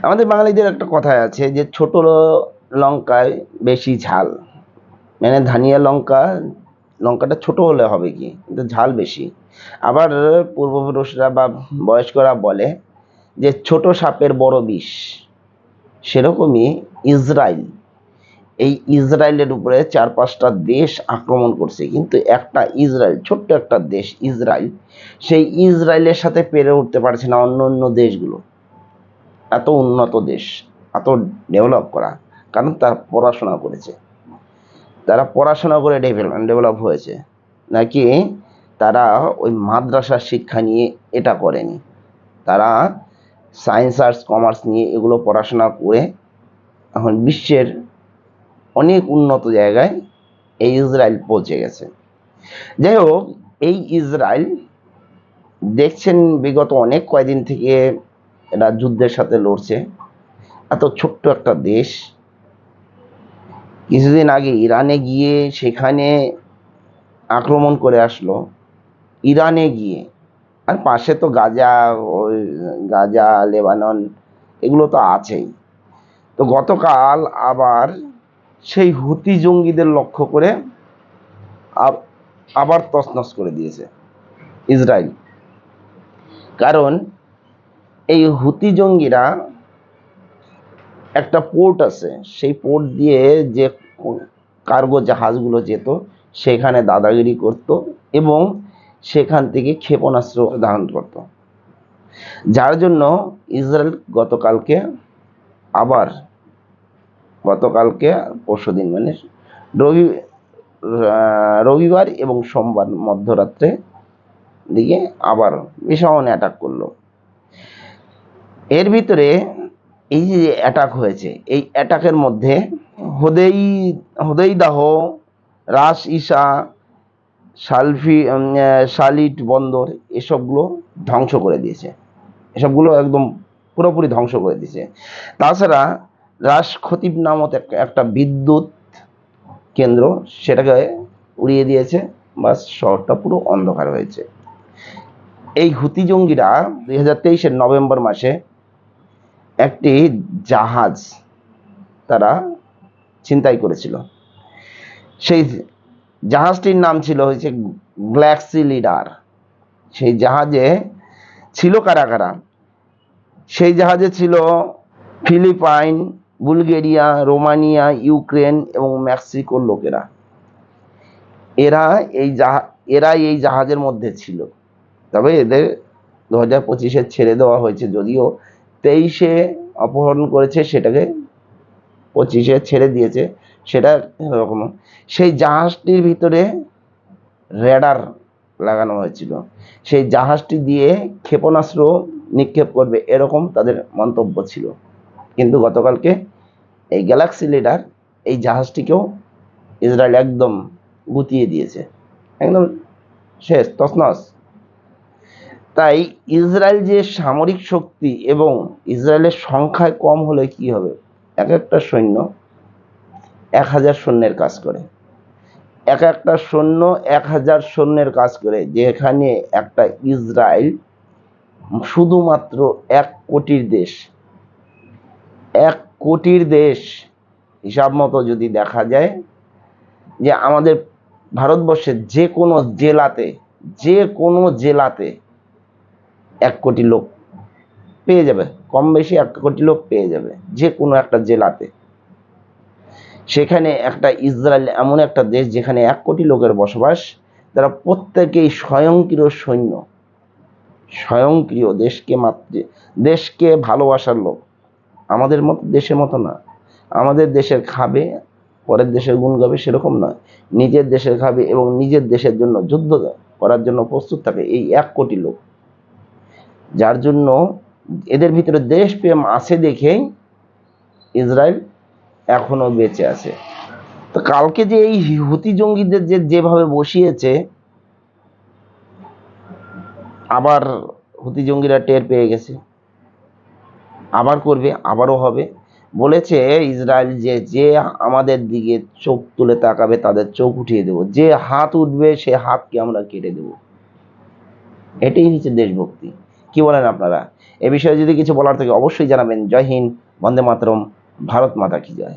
আমাদের বাঙালিদের একটা কথায় আছে যে ছোট লঙ্কায় বেশি ঝাল। মানে ধানিয়া লঙ্কা, লঙ্কাটা ছোট হলে হবে কি? কিন্তু ঝাল বেশি। আবার পূর্বপুরুষরা বা বয়স্করা বলে যে ছোট সাপের বড় বিষ। সেরকমই ইসরায়েল এই ইসরায়েলের উপরে চার পাঁচটা দেশ আক্রমণ করছে। কিন্তু একটা ইসরায়েল ছোট্ট একটা দেশ ইসরায়েল সেই ইসরায়েলের সাথে পেরে উঠতে পারছে না অন্য অন্য দেশগুলো। এত উন্নত দেশ, এত ডেভেলপ করা, কারণ তারা পড়াশোনা করেছে। তারা পড়াশোনা করে ডেভেলপ ডেভেলপ হয়েছে। নাকি তারা ওই মাদ্রাসার শিক্ষা নিয়ে এটা করেনি? তারা সায়েন্স আর্টস কমার্স নিয়ে এগুলো পড়াশোনা করে এখন বিশ্বের অনেক উন্নত জায়গায় এই ইসরায়েল পৌঁছে গেছে। যাই হোক, এই ইসরায়েল দেখছেন বিগত অনেক কয়দিন থেকে এরা যুদ্ধের সাথে লড়ছে। এত ছোট্ট একটা দেশ। কিছুদিন আগে ইরানে গিয়ে সেখানে আক্রমণ করে আসলো। ইরানে গিয়ে। আর পাশে তো গাজা, ওই গাজা, লেবানন, এগুলো তো আছেই। তো গতকাল আবার সেই হুতি জঙ্গিদের লক্ষ্য করে আব- আবার তছনছ করে দিয়েছে ইসরায়েল। কারণ এই হুতি জঙ্গিরা একটা পোর্ট আছে। সেই পোর্ট দিয়ে যে কার্গো জাহাজগুলো যেত, সেখানে দাদাগিরি করত এবং সেখান থেকে ক্ষেপণাস্ত্র ধারণ করত। যার জন্য ইসরায়েল গতকালকে আবার, গতকালকে পরশু দিন মানে রবি রবিবার এবং সোমবার মধ্যরাত্রে দিকে আবার ভীষণ অ্যাটাক করল। এর ভিতরে এই যে অ্যাটাক হয়েছে, এই অ্যাটাকের মধ্যে হোদেই হোদেইদাহ রাস ইসা সালফি শালিট বন্দর এসবগুলো ধ্বংস করে দিয়েছে। এসবগুলো একদম পুরোপুরি ধ্বংস করে দিয়েছে। তাছাড়া রাস খতিব এক- একটা বিদ্যুৎ কেন্দ্র সেটাকে উড়িয়ে দিয়েছে বা শহরটা পুরো অন্ধকার হয়েছে। এই হুতি জঙ্গিরা দুই হাজার তেইশের নভেম্বর মাসে একটি জাহাজ তারা ছিনতাই করেছিল। সেই জাহাজটির নাম ছিল হচ্ছে গ্ল্যাক্সি লিডার সেই জাহাজে ছিল কারা কারা? সেই জাহাজে ছিল ফিলিপাইন, বুলগেরিয়া, রোমানিয়া, ইউক্রেন এবং মেক্সিকোর লোকেরা। এরা এই জাহা এরা এই জাহাজের মধ্যে ছিল। তবে এদের দু হাজার পঁচিশে ছেড়ে দেওয়া হয়েছে, যদিও তেইশে অপহরণ করেছে, সেটাকে পঁচিশে ছেড়ে দিয়েছে, সেটা এরকম। সেই জাহাজটির ভিতরে রেডার লাগানো হয়েছিল। সেই জাহাজটি দিয়ে ক্ষেপণাস্ত্র নিক্ষেপ করবে, এরকম তাদের মন্তব্য ছিল। কিন্তু গতকালকে এই গ্যালাক্সি লিডার এই জাহাজটিকেও ইসরায়েল একদম গুতিয়ে দিয়েছে। একদম শেষ, তছনছ। তাই ইসরায়েল যে সামরিক শক্তি এবং ইসরায়েলের সংখ্যায় কম হলে কি হবে? এক একটা সৈন্য এক হাজার সৈন্যের কাজ করে। এক একটা সৈন্য এক হাজার সৈন্যের কাজ করে, যেখানে একটা ইসরায়েল শুধুমাত্র এক কোটির দেশ। এক কোটির দেশ। হিসাব মতো যদি দেখা যায় যে আমাদের ভারতবর্ষের যে কোনো জেলাতে, যে কোনো জেলাতে এক কোটি লোক পেয়ে যাবে, কম বেশি এক কোটি লোক পেয়ে যাবে যে কোনো একটা জেলাতে। সেখানে একটা ইসরায়েল এমন একটা দেশ যেখানে এক কোটি লোকের বসবাস তারা প্রত্যেকেই স্বয়ংক্রিয় সৈন্য, স্বয়ংক্রিয় দেশকে মাতৃ দেশকে ভালোবাসার লোক। আমাদের মতো দেশের মতো না। আমাদের দেশের খাবে, পরের দেশের গুণ গাবে সেরকম নয়। নিজের দেশের খাবে এবং নিজের দেশের জন্য যুদ্ধ করার জন্য প্রস্তুত থাকে এই এক কোটি লোক। যার জন্য এদের ভিতরে দেশপ্রেম আছে দেখেই ইসরায়েল এখনও বেঁচে আছে। তো কালকে যে এই হুতি জঙ্গিদের যে যেভাবে বসিয়েছে, আবার হুতি জঙ্গিরা টের পেয়ে গেছে। আবার করবে, আবারও হবে। বলেছে ইসরায়েল যে যে আমাদের দিকে চোখ তুলে তাকাবে, তাদের চোখ উঠিয়ে দেব। যে হাত উঠবে, সে হাতকে আমরা কেটে দেব। এটাই হচ্ছে দেশভক্তি। কি বলেন আপনারা? এ বিষয়ে যদি কিছু বলার থাকে অবশ্যই জানাবেন। জয় হিন্দ, বন্দে মাতরম, ভারত মাতা কি জয়।